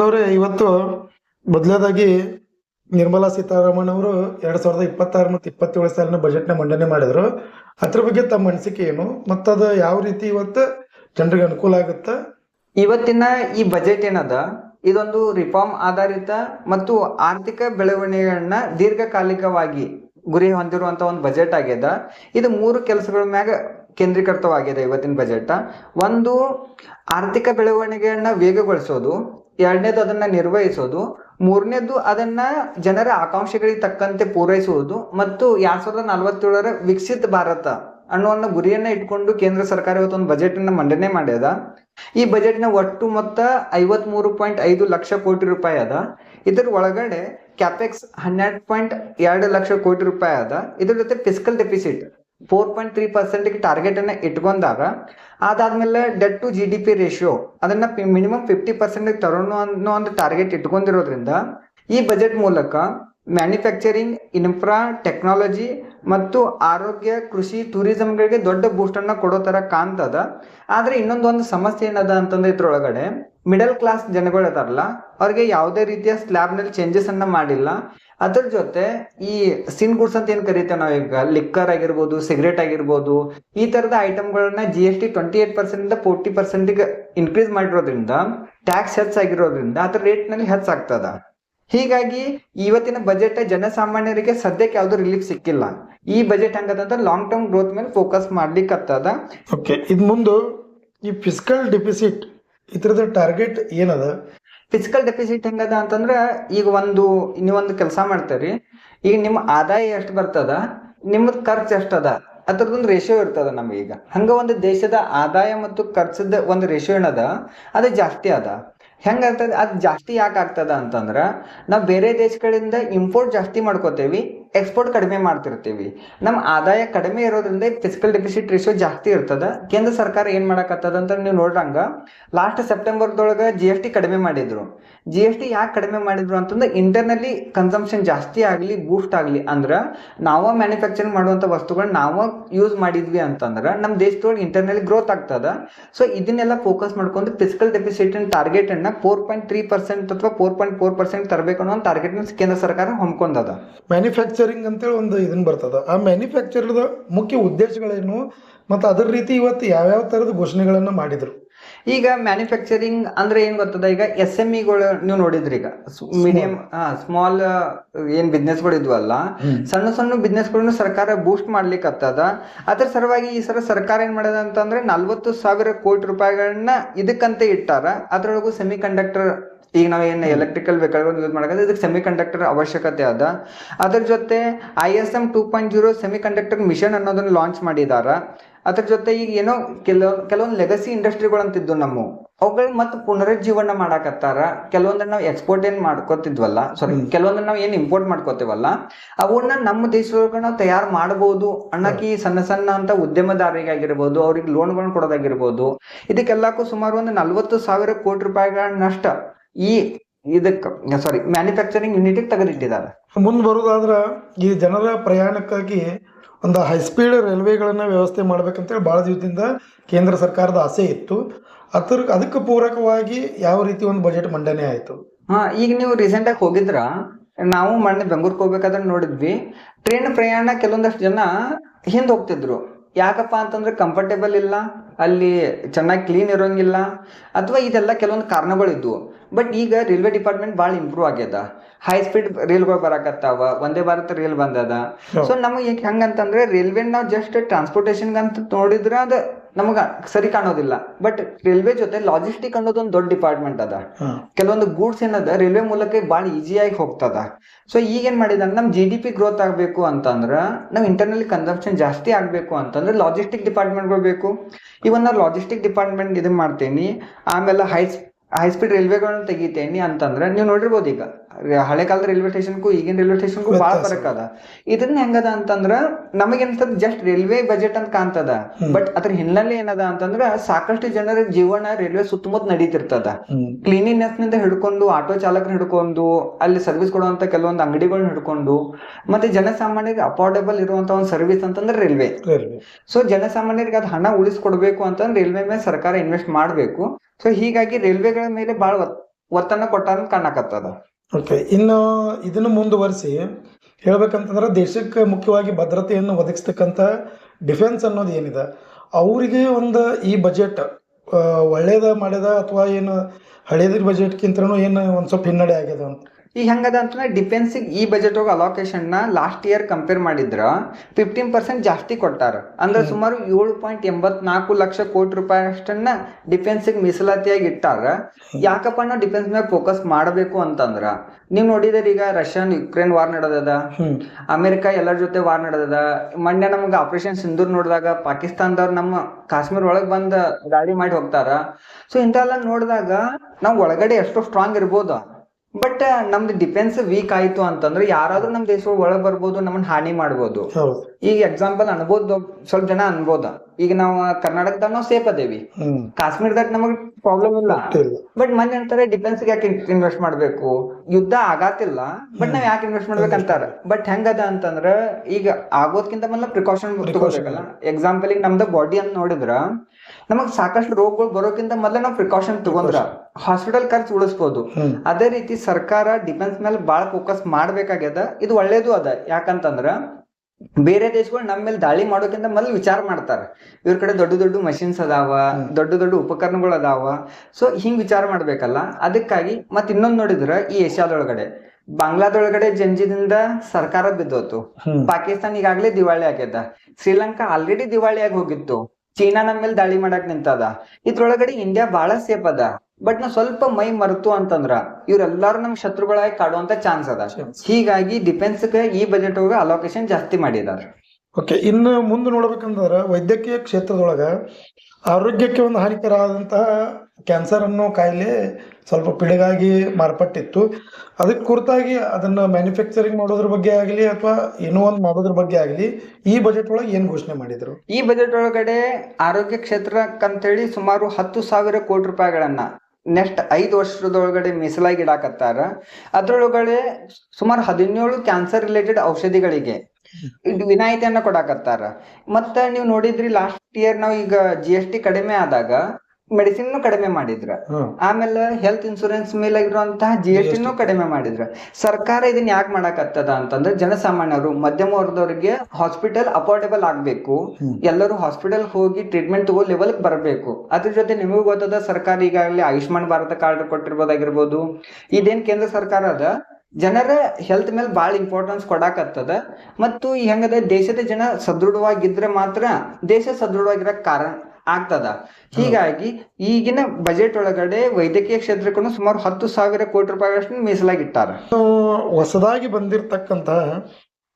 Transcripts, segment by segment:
ನೋಡ್ರಿ ಇವತ್ತು ಮೊದಲನೇದಾಗಿ ನಿರ್ಮಲಾ ಸೀತಾರಾಮನ್ ಅವರು ಎರಡ್ ಸಾವಿರದ ಇಪ್ಪತ್ತಾರು ಮತ್ತು ಇಪ್ಪತ್ತೇಳು ಸಾಲಿನ ಬಜೆಟ್ನ ಮಂಡನೆ ಮಾಡಿದ್ರು. ಅದ್ರ ಬಗ್ಗೆ ತಮ್ಮ ಅನಿಸಿಕೆ ಏನು? ಮತ್ತದು ಯಾವ ರೀತಿ ಇವತ್ತು ಜನರಿಗೆ ಅನುಕೂಲ ಆಗುತ್ತೆ? ಇವತ್ತಿನ ಈ ಬಜೆಟ್ ಏನದ? ಇದೊಂದು ರಿಫಾರ್ಮ್ ಆಧಾರಿತ ಮತ್ತು ಆರ್ಥಿಕ ಬೆಳವಣಿಗೆಗಳನ್ನ ದೀರ್ಘಕಾಲಿಕವಾಗಿ ಗುರಿ ಹೊಂದಿರುವಂತ ಒಂದು ಬಜೆಟ್ ಆಗ್ಯದ. ಇದು ಮೂರು ಕೆಲಸಗಳ ಮ್ಯಾಗ ಕೇಂದ್ರೀಕೃತವಾಗಿದೆ ಇವತ್ತಿನ ಬಜೆಟ್ ಒಂದು ಆರ್ಥಿಕ ಬೆಳವಣಿಗೆಯನ್ನ ವೇಗಗೊಳಿಸೋದು ಎರಡನೇದು ಅದನ್ನ ನಿರ್ವಹಿಸೋದು, ಮೂರನೇದು ಅದನ್ನ ಜನರ ಆಕಾಂಕ್ಷೆಗಳಿಗೆ ತಕ್ಕಂತೆ ಪೂರೈಸುವುದು ಮತ್ತು ಎರಡ್ ಸಾವಿರದ ನಲವತ್ತೇಳರ ವಿಕಸಿತ ಭಾರತ ಅನ್ನೋ ಗುರಿಯನ್ನ ಇಟ್ಕೊಂಡು ಕೇಂದ್ರ ಸರ್ಕಾರ ಇವತ್ತು ಒಂದು ಬಜೆಟ್ ಅನ್ನ ಮಂಡನೆ ಮಾಡ್ಯದ. ಈ ಬಜೆಟ್ನ ಒಟ್ಟು ಮೊತ್ತ ಐವತ್ ಮೂರು ಪಾಯಿಂಟ್ ಐದು ಲಕ್ಷ ಕೋಟಿ ರೂಪಾಯಿ ಅದ. ಇದರ ಒಳಗಡೆ ಕ್ಯಾಪೆಕ್ಸ್ ಹನ್ನೆರಡು ಪಾಯಿಂಟ್ ಎರಡು ಲಕ್ಷ ಕೋಟಿ ರೂಪಾಯಿ ಅದ. ಇದರ ಜೊತೆ fiscal deficit four point three percent target ಅನ್ನ ಇಟ್ಕೊಂಡಾಗ ಅದಾದ್ಮೇಲೆ debt to G D P ratio ಅದನ್ನ ಮಿನಿಮಮ್ ಫಿಫ್ಟಿ ಪರ್ಸೆಂಟ್ ತರೋಣ ಅನ್ನೋ ಒಂದು ಟಾರ್ಗೆಟ್ ಇಟ್ಕೊಂಡಿರೋದ್ರಿಂದ ಈ ಬಜೆಟ್ ಮೂಲಕ ಮ್ಯಾನುಫ್ಯಾಕ್ಚರಿಂಗ್ ಇನ್ಫ್ರಾ ಟೆಕ್ನಾಲಜಿ ಮತ್ತು ಆರೋಗ್ಯ, ಕೃಷಿ ಟೂರಿಸಂಗಳಿಗೆ ದೊಡ್ಡ ಬೂಸ್ಟ್ ಅನ್ನ ಕೊಡೋ ತರ ಕಾಣ್ತದ. ಆದ್ರೆ ಇನ್ನೊಂದು ಒಂದು ಸಮಸ್ಯೆ ಏನದ ಅಂತಂದ್ರೆ ಇದ್ರೊಳಗಡೆ ಮಿಡಲ್ ಕ್ಲಾಸ್ ಜನಗಳು ಇದಾರಲ್ಲ ಅವ್ರಿಗೆ ಯಾವುದೇ ರೀತಿಯ ಸ್ಲ್ಯಾಬ್ನಲ್ಲಿ ಅನ್ನ ಮಾಡಿಲ್ಲ. ಅದ್ರ ಜೊತೆ ಈ ಸಿನ್ ಗುಡ್ಸ್ ಅಂತ ಏನ್ ಕರಿತೇವೆ ಈಗ? ಲಿಕ್ಕರ್ ಆಗಿರ್ಬೋದು ಸಿಗರೇಟ್ ಆಗಿರ್ಬೋದು, ಈ ತರದ ಐಟಮ್ಗಳನ್ನ G S T twenty eight percent ಇಂದ ಫೋರ್ಟಿ ಪರ್ಸೆಂಟ್ ಇನ್ಕ್ರೀಸ್ ಮಾಡಿರೋದ್ರಿಂದ ಟ್ಯಾಕ್ಸ್ ಹೆಚ್ಚಾಗಿರೋದ್ರಿಂದ ಅದ್ರ ರೇಟ್ನಲ್ಲಿ ಹೆಚ್ಚಾಗ್ತದ ಹೀಗಾಗಿ ಇವತ್ತಿನ ಬಜೆಟ್ ಜನಸಾಮಾನ್ಯರಿಗೆ ಸದ್ಯಕ್ಕೆ ಯಾವ್ದು ರಿಲೀಫ್ ಸಿಕ್ಕಿಲ್ಲ. ಈ ಬಜೆಟ್ ಹಂಗದಂತ ಲಾಂಗ್ ಟರ್ಮ್ ಗ್ರೋತ್ ಮೇಲೆ ಫೋಕಸ್ ಮಾಡ್ಲಿಕ್ಕೆ ಆಗ್ತದ. ಓಕೆ ಇದು ಮುಂದೆ ಈ ಫಿಸಿಕಲ್ ಡೆಪಿಸಿಟ್ ಇದರದ ಟಾರ್ಗೆಟ್ ಏನದ? ಫಿಸಿಕಲ್ ಡೆಫಿಸಿಟ್ ಹೆಂಗದ ಅಂತಂದ್ರೆ ಈಗ ಒಂದು ನೀವೊಂದು ಕೆಲಸ ಮಾಡ್ತೀರಿ, ಈಗ ನಿಮ್ಮ ಆದಾಯ ಎಷ್ಟು ಬರ್ತದ, ನಿಮ್ಮದ್ ಖರ್ಚು ಎಷ್ಟದ ಅದ್ರದ್ದೊಂದು ರೇಷಿಯೋ ಇರ್ತದ ನಮಗೀಗ ಹಂಗ ಒಂದು ದೇಶದ ಆದಾಯ ಮತ್ತು ಖರ್ಚದ ಒಂದು ರೇಷಿಯೋ ಏನದ, ಅದು ಜಾಸ್ತಿ ಅದ. ಹೆಂಗಾಗ್ತದೆ ಅದು ಜಾಸ್ತಿ ಯಾಕೆ ಆಗ್ತದ ಅಂತಂದ್ರ, ನಾವು ಬೇರೆ ದೇಶಗಳಿಂದ ಇಂಪೋರ್ಟ್ ಜಾಸ್ತಿ ಮಾಡ್ಕೋತೇವಿ ಎಕ್ಸ್ಪೋರ್ಟ್ ಕಡಿಮೆ ಮಾಡ್ತಿರ್ತೀವಿ. ನಮ್ಮ ಆದಾಯ ಕಡಿಮೆ ಇರೋದ್ರಿಂದ ಫಿಸಿಕಲ್ ಡೆಫಿಸಿಟ್ ರೇಷಿಯೋ ಜಾಸ್ತಿ ಇರ್ತದ. ಕೇಂದ್ರ ಸರ್ಕಾರ ಏನ್ ಮಾಡಕತ್ತದ ಅಂತ ನೀವು ನೋಡ್ರಂಗ ಲಾಸ್ಟ್ ಸೆಪ್ಟೆಂಬರ್ದೊಳಗ ಜಿ ಎಸ್ ಟಿ ಕಡಿಮೆ ಮಾಡಿದ್ರು. ಜಿ ಎಸ್ ಟಿ ಯಾಕೆ ಕಡಿಮೆ ಮಾಡಿದ್ರು ಅಂತಂದ್ರೆ ಇಂಟರ್ನಲಿ ಕನ್ಸಂಪ್ಷನ್ ಜಾಸ್ತಿ ಆಗಲಿ ಬೂಸ್ಟ್ ಆಗಲಿ ಅಂದ್ರೆ ನಾವ ಮ್ಯಾನುಫ್ಯಾಕ್ಚರಿಂಗ್ ಮಾಡುವಂಥ ವಸ್ತುಗಳನ್ನ ನಾವ ಯೂಸ್ ಮಾಡಿದ್ವಿ ಅಂತಂದ್ರೆ ನಮ್ಮ ದೇಶದೊಳಗೆ ಇಂಟರ್ನಲಿ ಗ್ರೋತ್ ಆಗ್ತದ. ಸೊ ಇದನ್ನೆಲ್ಲ ಫೋಕಸ್ ಮಾಡ್ಕೊಂಡು ಫಿಸಿಕಲ್ ಡೆಪಿಸಿಟ್ ಟಾರ್ಗೆಟ್ ಅನ್ನ ಫೋರ್ ಪಾಯಿಂಟ್ ತ್ರೀ ಪರ್ಸೆಂಟ್ ಅಥವಾ ಫೋರ್ ಪಾಯಿಂಟ್ ಫೋರ್ ಪರ್ಸೆಂಟ್ ತರಬೇಕು ಅನ್ನೋ ಒಂದು ಟಾರ್ಗೆಟ್ ಕೇಂದ್ರ ಸರ್ಕಾರ ಹೊಮ್ಕೊಂಡದ ಮ್ಯಾನುಫ್ಯಾಕ್ಚರಿಂಗ್ ಅಂತೇಳಿ ಒಂದು ಇದನ್ನ ಬರ್ತದ. ಆ ಮ್ಯಾನುಫ್ಯಾಕ್ಚರ್ದ ಮುಖ್ಯ ಉದ್ದೇಶಗಳೇನು? ಮತ್ತು ಅದರ ರೀತಿ ಇವತ್ತು ಯಾವ್ಯಾವ ಥರದ ಘೋಷಣೆಗಳನ್ನು ಮಾಡಿದ್ರು? ಈಗ ಮ್ಯಾನುಫ್ಯಾಕ್ಚರಿಂಗ್ ಅಂದ್ರೆ ಏನ್ ಗೊತ್ತದ? ಈಗ ಎಸ್ ಎಂ ಇಗಳು ನೀವು ನೋಡಿದ್ರಿ ಈಗ. ಮೀಡಿಯಂ ಸ್ಮಾಲ್ ಏನ್ ಬಿಸ್ನೆಸ್ಗಳು ಇದ್ವಲ್ಲ? ಸಣ್ಣ ಸಣ್ಣ ಬಿಸ್ನೆಸ್ಗಳನ್ನು ಸರ್ಕಾರ ಬೂಸ್ಟ್ ಮಾಡ್ಲಿಕ್ಕತ್ತದ ಅದ್ರ ಸಲುವಾಗಿ ಈ ಸಲ ಸರ್ಕಾರ ಏನ್ ಮಾಡ್ಯದ ಅಂತಂದ್ರೆ ನಲ್ವತ್ತು ಸಾವಿರ ಕೋಟಿ ರೂಪಾಯಿಗಳನ್ನ ಇದಕ್ಕಂತ ಇಟ್ಟಾರ. ಅದ್ರೊಳಗೂ ಸೆಮಿ ಕಂಡಕ್ಟರ್ ಈಗ ನಾವು ಏನು ಎಲೆಕ್ಟ್ರಿಕಲ್ ವೆಹಿಕಲ್ ಯೂಸ್ ಮಾಡಕ್ಕೆ ಇದಕ್ಕೆ ಸೆಮಿ ಕಂಡಕ್ಟರ್ ಅವಶ್ಯಕತೆ ಅದ. ಅದ್ರ ಜೊತೆ I S M two point zero semiconductor mission ಅನ್ನೋದನ್ನ ಲಾಂಚ್ ಮಾಡಿದಾರ. ಅದ್ರ ಜೊತೆ ಈಗ ಏನೋ ಕೆಲವೊಂದು ಕೆಲವೊಂದು ಲೆಗಸಿ ಇಂಡಸ್ಟ್ರಿಗಳು ಅಂತಿದ್ದು ನಮ್ಮ. ಅವುಗಳ ಮತ್ತೆ ಪುನರುಜ್ಜೀವನ ಮಾಡಾಕತ್ತಾರ. ಕೆಲವೊಂದನ್ನ ನಾವು ಎಕ್ಸ್ಪೋರ್ಟ್ ಏನ್ ಮಾಡ್ಕೋತಿದ್ವಲ್ಲ ಸಾರಿ ಕೆಲವೊಂದನ್ನ ನಾವು ಏನ್ ಇಂಪೋರ್ಟ್ ಮಾಡ್ಕೋತೀವಲ್ಲ ಅವನ್ನ ನಮ್ಮ ದೇಶದೊಳಗೆ ನಾವು ತಯಾರು ಮಾಡಬಹುದು ಅನ್ನಕ್ಕೆ ಸಣ್ಣ ಸಣ್ಣ ಅಂತ ಉದ್ಯಮದಾರರಿಗಾಗಿರ್ಬೋದು ಅವ್ರಿಗೆ ಲೋನ್ಗಳನ್ನ ಕೊಡೋದಾಗಿರ್ಬೋದು. ಇದಕ್ಕೆಲ್ಲಕ್ಕೂ ಸುಮಾರು ಒಂದು ನಲ್ವತ್ತು ಸಾವಿರ ಕೋಟಿ ರೂಪಾಯಿಗಳನ್ನಷ್ಟ ಈ ಇದಕ್ಕೆ ಸಾರಿ ಮ್ಯಾನುಫ್ಯಾಕ್ಚರಿಂಗ್ ಯೂನಿಟ್ ತೆಗೆದಿಟ್ಟಿದ್ದಾರೆ ಮುಂದೆ ಬರೋದಾದ್ರ ಈ ಜನರ ಪ್ರಯಾಣಕ್ಕಾಗಿ ಒಂದು ಹೈಸ್ಪೀಡ್ ರೈಲ್ವೆಗಳನ್ನು ವ್ಯವಸ್ಥೆ ಮಾಡಬೇಕಂತೇಳಿ ಭಾಳ ದಿವಸದಿಂದ ಕೇಂದ್ರ ಸರ್ಕಾರದ ಆಸೆ ಇತ್ತು. ಅದ್ರ, ಅದಕ್ಕೆ ಪೂರಕವಾಗಿ ಯಾವ ರೀತಿ ಒಂದು ಬಜೆಟ್ ಮಂಡನೆ ಆಯಿತು? ಹಾಂ, ಈಗ ನೀವು ರೀಸೆಂಟಾಗಿ ಹೋಗಿದ್ರ, ನಾವು ಮೊನ್ನೆ ಬೆಂಗಳೂರಿಗೆ ಹೋಗ್ಬೇಕಾದ್ರೆ ನೋಡಿದ್ವಿ. ಟ್ರೈನ್ ಪ್ರಯಾಣ ಕೆಲವೊಂದಷ್ಟು ಜನ ಹಿಂದೆ ಹೋಗ್ತಿದ್ರು. ಯಾಕಪ್ಪ ಅಂತಂದ್ರೆ ಕಂಫರ್ಟೇಬಲ್ ಇಲ್ಲ. ಅಲ್ಲಿ ಚೆನ್ನಾಗಿ ಕ್ಲೀನ್ ಇರೋಂಗಿಲ್ಲ ಅಥವಾ ಇದೆಲ್ಲ ಕೆಲವೊಂದು ಕಾರಣಗಳು ಇದ್ವು ಬಟ್ ಈಗ ರೈಲ್ವೆ ಡಿಪಾರ್ಟ್ಮೆಂಟ್ ಭಾಳ ಇಂಪ್ರೂವ್ ಆಗ್ಯದ. ಹೈ ಸ್ಪೀಡ್ ರೈಲ್ಗಳು ಬರಾಕತ್ತಾವ ಒಂದೇ ಭಾರತ ರೈಲ್ ಬಂದದ. ಸೊ ನಮಗೆ ಹೆಂಗಂತಂದ್ರೆ ರೈಲ್ವೆ ನಾವು ಜಸ್ಟ್ ಟ್ರಾನ್ಸ್ಪೋರ್ಟೇಷನ್ ಅಂತ ನೋಡಿದ್ರೆ ಅದು ನಮಗ ಸರಿ ಕಾಣೋದಿಲ್ಲ. ಬಟ್ ರೈಲ್ವೆ ಜೊತೆ ಲಾಜಿಸ್ಟಿಕ್ ಅನ್ನೋದು ಒಂದು ದೊಡ್ಡ ಡಿಪಾರ್ಟ್ಮೆಂಟ್ ಅದ. ಕೆಲವೊಂದು ಗೂಡ್ಸ್ ಏನದ ರೈಲ್ವೆ ಮೂಲಕ ಭಾಳ ಈಸಿಯಾಗಿ ಹೋಗ್ತದ. ಸೊ ಈಗ ಏನ್ ಮಾಡಿದ ನಮ್ ಜಿ ಡಿ ಪಿ ಗ್ರೋತ್ ಆಗ್ಬೇಕು ಅಂತಂದ್ರ ನಾವ್ ಇಂಟರ್ನಲ್ ಕನ್ಸಂಪ್ಷನ್ ಜಾಸ್ತಿ ಆಗ್ಬೇಕು ಅಂತಂದ್ರೆ ಲಾಜಿಸ್ಟಿಕ್ ಡಿಪಾರ್ಟ್ಮೆಂಟ್ಗಳು ಬೇಕು. ಇವನ್ ನಾ ಲಾಜಿಸ್ಟಿಕ್ ಡಿಪಾರ್ಟ್ಮೆಂಟ್ ಇದನ್ ಮಾಡ್ತೇನಿ ಆಮೇಲೆ ಹೈ ಹೈ ಸ್ಪೀಡ್ ರೈಲ್ವೆಗಳನ್ನ ತೆಗಿತೇನಿ ಅಂತಂದ್ರೆ ನೀವು ನೋಡಿರ್ಬೋದು ಈಗ. ಹಳೆ ಕಾಲದ ರೈಲ್ವೆ ಸ್ಟೇಷನ್ಗೂ ಈಗಿನ ರೈಲ್ವೆ ಸ್ಟೇಷನ್ಗೂ ಭಾಳ ವ್ಯತ್ಯಾಸ. ಫರಕ್ ಅದ. ಇದನ್ನ ಹೆಂಗದ ಅಂತಂದ್ರ ನಮಗೇನಂತಂದ್ ಜಸ್ಟ್ ರೈಲ್ವೆ ಬಜೆಟ್ ಅಂತ ಕಾಣ್ತದ. ಬಟ್ ಅದ್ರ ಹಿನ್ನೆಲೆ ಏನದ ಅಂತಂದ್ರ ಸಾಕಷ್ಟು ಜನರ ಜೀವನ ರೈಲ್ವೆ ಸುತ್ತಮುತ್ತ ನಡೀತಿರ್ತದ. ಕ್ಲೀನಿನೆಸ್ನಿಂದ ಹಿಡ್ಕೊಂಡು ಆಟೋ ಚಾಲಕರು ಹಿಡ್ಕೊಂಡು ಅಲ್ಲಿ ಸರ್ವಿಸ್ ಕೊಡುವಂತ ಕೆಲವೊಂದು ಅಂಗಡಿಗಳನ್ನ ಹಿಡ್ಕೊಂಡು ಮತ್ತೆ ಜನಸಾಮಾನ್ಯರಿಗೆ ಅಫೋರ್ಡಬಲ್ ಇರುವಂತ ಒಂದು ಸರ್ವಿಸ್ ಅಂತಂದ್ರೆ ರೈಲ್ವೆ ರೈಲ್ವೆ ಸೊ ಜನಸಾಮಾನ್ಯರಿಗೆ ಅದು ಹಣ ಉಳಿಸ್ಕೊಡ್ಬೇಕು ಅಂತಂದ್ರೆ ರೈಲ್ವೆ ಮೇಲೆ ಸರ್ಕಾರ ಇನ್ವೆಸ್ಟ್ ಮಾಡಬೇಕು. ಸೊ ಹೀಗಾಗಿ ರೈಲ್ವೆಗಳ ಮೇಲೆ ಬಹಳ ಒತ್ತನ್ನ ಕೊಟ್ಟ ಕಾಣಕತ್ತದ. ಓಕೆ ಇನ್ನು ಇದನ್ನು ಮುಂದುವರಿಸಿ ಹೇಳ್ಬೇಕಂತಂದ್ರೆ ದೇಶಕ್ಕೆ ಮುಖ್ಯವಾಗಿ ಭದ್ರತೆಯನ್ನು ಒದಗಿಸ್ತಕ್ಕಂಥ ಡಿಫೆನ್ಸ್ ಅನ್ನೋದು ಏನಿದೆ? ಅವರಿಗೆ ಒಂದು ಈ ಬಜೆಟ್ ಒಳ್ಳೇದ ಮಾಡ್ಯದ ಅಥವಾ ಏನು ಹಳೇದ್ರ ಬಜೆಟ್ಗಿಂತನೂ ಏನು ಒಂದು ಸ್ವಲ್ಪ ಹಿನ್ನಡೆ ಆಗ್ಯದ ಅಂತ? ಈಗ ಹೆಂಗದ ಅಂತಂದ್ರೆ ಡಿಫೆನ್ಸಿಗೆ ಈ ಬಜೆಟ್ ಒಳಗೆ ಅಲೋಕೇಶನ್ನ ನ ಲಾಸ್ಟ್ ಇಯರ್ ಕಂಪೇರ್ ಮಾಡಿದ್ರ ಫಿಫ್ಟೀನ್ ಪರ್ಸೆಂಟ್ ಜಾಸ್ತಿ ಕೊಟ್ಟಾರ. ಅಂದ್ರೆ ಸುಮಾರು ಏಳು ಪಾಯಿಂಟ್ ಎಂಬತ್ನಾಲ್ಕು ಲಕ್ಷ ಕೋಟಿ ರೂಪಾಯಿ ಅಷ್ಟನ್ನ ಡಿಫೆನ್ಸಿಗೆ ಮೀಸಲಾತಿಯಾಗಿ ಇಟ್ಟಾರ. ಯಾಕಪ್ಪ ನಾವು ಡಿಫೆನ್ಸ್ ಮೇಲೆ ಫೋಕಸ್ ಮಾಡಬೇಕು ಅಂತಂದ್ರ. ನೀವು ನೋಡಿದ್ರೆ ಈಗ ರಷ್ಯನ್ ಯುಕ್ರೇನ್ ವಾರ್ ನಡೆದದ. ಅಮೆರಿಕ ಎಲ್ಲರ ಜೊತೆ ವಾರ್ ನಡೆದದ. ಮಂಡ್ಯ ನಮ್ಗೆ ಆಪರೇಷನ್ ಸಿಂಧೂರ್ ನೋಡಿದಾಗ ಪಾಕಿಸ್ತಾನದವ್ರು ನಮ್ಮ ಕಾಶ್ಮೀರ್ ಒಳಗ್ ಬಂದು ದಾಳಿ ಮಾಡಿ ಹೋಗ್ತಾರ. ಸೊ ಇಂಥೆಲ್ಲ ನೋಡಿದಾಗ ನಾವು ಒಳಗಡೆ ಎಷ್ಟೋ ಸ್ಟ್ರಾಂಗ್ ಇರ್ಬೋದು. ಬಟ್ ನಮ್ದು ಡಿಫೆನ್ಸ್ ವೀಕ್ ಆಯ್ತು ಅಂತಂದ್ರೆ ಯಾರಾದ್ರೂ ನಮ್ ದೇಶ ಒಳಗ್ ಬರ್ಬೋದು ನಮ್ಮನ್ನ ಹಾನಿ ಮಾಡ್ಬೋದು. ಈಗ ಎಕ್ಸಾಂಪಲ್ ಅನ್ಬೋದು ಸ್ವಲ್ಪ ಜನ ಅನ್ಬೋದ. ಈಗ ನಾವು ಕರ್ನಾಟಕದಾಗ ನಾವು ಸೇಫ್ ಅದೇವಿ. ಕಾಶ್ಮೀರದಾಗ ನಮಗ್ ಪ್ರಾಬ್ಲಮ್ ಇಲ್ಲ. ಬಟ್ ಮನೆ ಅಂತಾರೆ ಡಿಫೆನ್ಸ್ ಯಾಕೆ ಇನ್ವೆಸ್ಟ್ ಮಾಡ್ಬೇಕು? ಯುದ್ಧ ಆಗಾತಿಲ್ಲ ಬಟ್ ನಾವ್ ಯಾಕೆ ಇನ್ವೆಸ್ಟ್ ಮಾಡ್ಬೇಕಂತಾರ ಬಟ್ ಹೆಂಗದ ಅಂತಂದ್ರ ಈಗ ಆಗೋದ್ಕಿಂತ ಮೊದಲ ಪ್ರಿಕಾಷನ್ ತಗೋಬೇಕಲ್ಲ. ಎಕ್ಸಾಂಪಲ್ ಈಗ ನಮ್ದು ಬಾಡಿ ಅಂತ ನೋಡಿದ್ರ ನಮಗ್ ಸಾಕಷ್ಟು ರೋಗಗಳು ಬರೋಕ್ಕಿಂತ ಮೊದಲ ನಾವು ಪ್ರಿಕಾಷನ್ ತಗೊಂಡ್ರ ಹಾಸ್ಪಿಟಲ್ ಖರ್ಚು ಉಳಿಸ್ಬೋದು. ಅದೇ ರೀತಿ ಸರ್ಕಾರ ಡಿಫೆನ್ಸ್ ಮೇಲೆ ಬಾಳ ಫೋಕಸ್ ಮಾಡ್ಬೇಕಾಗ್ಯದ ಇದು ಒಳ್ಳೇದು ಅದ. ಯಾಕಂತಂದ್ರ ಬೇರೆ ದೇಶಗಳು ನಮ್ಮ ಮೇಲೆ ದಾಳಿ ಮಾಡೋಕ್ಕಿಂತ ಮೊದಲು ವಿಚಾರ ಮಾಡ್ತಾರೆ. ಇವ್ರ ಕಡೆ ದೊಡ್ಡ ದೊಡ್ಡ ಮಷಿನ್ಸ್ ಅದಾವ ದೊಡ್ಡ ದೊಡ್ಡ ಉಪಕರಣಗಳು ಅದಾವ. ಸೊ ಹಿಂಗ್ ವಿಚಾರ ಮಾಡ್ಬೇಕಲ್ಲ ಅದಕ್ಕಾಗಿ ಮತ್ ಇನ್ನೊಂದ್ ನೋಡಿದ್ರ ಈ ಏಷ್ಯಾದೊಳಗಡೆ. ಬಾಂಗ್ಲಾದೊಳಗಡೆ ಜಂಜಿದಿಂದ ಸರ್ಕಾರ ಬಿದ್ದೋತು. ಪಾಕಿಸ್ತಾನ ಈಗಾಗಲೇ ದಿವಾಳಿ ಆಗ್ಯದ. ಶ್ರೀಲಂಕಾ ಆಲ್ರೆಡಿ ದಿವಾಳಿ ಆಗಿ ಹೋಗಿತ್ತು. ಚೀನಾ ನಮ್ಮ ಮೇಲೆ ದಾಳಿ ಮಾಡಕ್ ನಿಂತದ. ಇದ್ರೊಳಗಡೆ ಇಂಡಿಯಾ ಬಹಳ ಸೇಫ್ ಅದ. ಬಟ್ ನಾ ಸ್ವಲ್ಪ ಮೈ ಮರೆತು ಅಂತಂದ್ರ ಇವ್ರೆಲ್ಲಾರು ನಮ್ ಶತ್ರುಗಳಾಗಿ ಕಾಡುವಂತ ಚಾನ್ಸ್ ಅದ. ಹೀಗಾಗಿ ಡಿಫೆನ್ಸ್ ಈ ಬಜೆಟ್ ಒಳಗ ಅಲೋಕೇಶನ್ ಜಾಸ್ತಿ ಮಾಡಿದಾರ. ಓಕೆ ಇನ್ನು ಮುಂದೆ ನೋಡ್ಬೇಕಂದ್ರೆ ವೈದ್ಯಕೀಯ ಕ್ಷೇತ್ರದೊಳಗ ಆರೋಗ್ಯಕ್ಕೆ ಒಂದು ಹಾನಿಕರ ಆದಂತಹ ಕ್ಯಾನ್ಸರ್ ಅನ್ನೋ ಕಾಯಿಲೆ ಸ್ವಲ್ಪ ಪಿಡುಗಾಗಿ ಮಾರ್ಪಟ್ಟಿತ್ತು. ಅದಕ್ಕೆ ಕುರಿತಾಗಿ ಅದನ್ನ ಮ್ಯಾನುಫ್ಯಾಕ್ಚರಿಂಗ್ ಮಾಡೋದ್ರ ಬಗ್ಗೆ ಆಗಲಿ ಅಥವಾ ಏನೋ ಒಂದು ಮಾಡೋದ್ರ ಬಗ್ಗೆ ಆಗಲಿ ಈ ಬಜೆಟ್ ಒಳಗೆ ಏನು ಘೋಷಣೆ ಮಾಡಿದ್ರು? ಈ ಬಜೆಟ್ ಒಳಗಡೆ ಆರೋಗ್ಯ ಕ್ಷೇತ್ರಕ್ಕಂತೇಳಿ ಸುಮಾರು ಹತ್ತು ಸಾವಿರ ಕೋಟಿ ರೂಪಾಯಿಗಳನ್ನ ನೆಕ್ಸ್ಟ್ ಐದು ವರ್ಷದೊಳಗಡೆ ಮೀಸಲಾಗಿ ಇಡಾಕತ್ತಾರ. ಅದ್ರೊಳಗಡೆ ಸುಮಾರು ಹದಿನೇಳು ಕ್ಯಾನ್ಸರ್ ರಿಲೇಟೆಡ್ ಔಷಧಿಗಳಿಗೆ ಇದು ವಿನಾಯಿತಿಯನ್ನ ಕೊಡಾಕತ್ತಾರ. ಮತ್ತ ನೀವು ನೋಡಿದ್ರಿ ಲಾಸ್ಟ್ ಇಯರ್ ನಾವು ಈಗ ಜಿ ಎಸ್ ಟಿ ಕಡಿಮೆ ಆದಾಗ ಮೆಡಿಸಿನ್ ಕಡಿಮೆ ಮಾಡಿದ್ರ. ಆಮೇಲೆ ಹೆಲ್ತ್ ಇನ್ಶೂರೆನ್ಸ್ ಮೇಲೆ ಇರುವಂತಹ ಜಿ ಎಸ್ ಟಿನೂ ಕಡಿಮೆ ಮಾಡಿದ್ರ. ಸರ್ಕಾರ ಇದನ್ನ ಯಾಕೆ ಮಾಡಕತ್ತದ ಅಂತಂದ್ರೆ ಜನಸಾಮಾನ್ಯರು ಮಧ್ಯಮ ವರ್ಗದವರಿಗೆ ಹಾಸ್ಪಿಟಲ್ ಅಫೋರ್ಡೆಬಲ್ ಆಗ್ಬೇಕು. ಎಲ್ಲರೂ ಹಾಸ್ಪಿಟಲ್ ಹೋಗಿ ಟ್ರೀಟ್ಮೆಂಟ್ ತಗೋ ಲೆವೆಲ್ ಬರಬೇಕು. ಅದ್ರ ಜೊತೆ ನಿಮಗೂ ಗೊತ್ತದ ಸರ್ಕಾರ ಈಗಾಗಲೇ ಆಯುಷ್ಮಾನ್ ಭಾರತ ಕಾರ್ಡ್ ಕೊಟ್ಟಿರ್ಬೋದಾಗಿರ್ಬೋದು. ಇದೇನ್ ಕೇಂದ್ರ ಸರ್ಕಾರ ಅದ? ಜನರ ಹೆಲ್ತ್ ಮೇಲೆ ಬಹಳ ಇಂಪಾರ್ಟೆನ್ಸ್ ಕೊಡಾಕತ್ತದ. ಮತ್ತು ಈ ಹೆಂಗದ ದೇಶದ ಜನ ಸದೃಢವಾಗಿದ್ರೆ ಮಾತ್ರ ದೇಶ ಸದೃಢವಾಗಿರಕ್ ಕಾರಣ ಆಗ್ತದ. ಹೀಗಾಗಿ ಈಗಿನ ಬಜೆಟ್ ಒಳಗಡೆ ವೈದ್ಯಕೀಯ ಕ್ಷೇತ್ರಕ್ಕೂ ಸುಮಾರು ಹತ್ತು ಸಾವಿರ ಕೋಟಿ ರೂಪಾಯಿಗಳಷ್ಟು ಮೀಸಲಾಗಿಟ್ಟಾರ. ಹೊಸದಾಗಿ ಬಂದಿರತಕ್ಕಂತ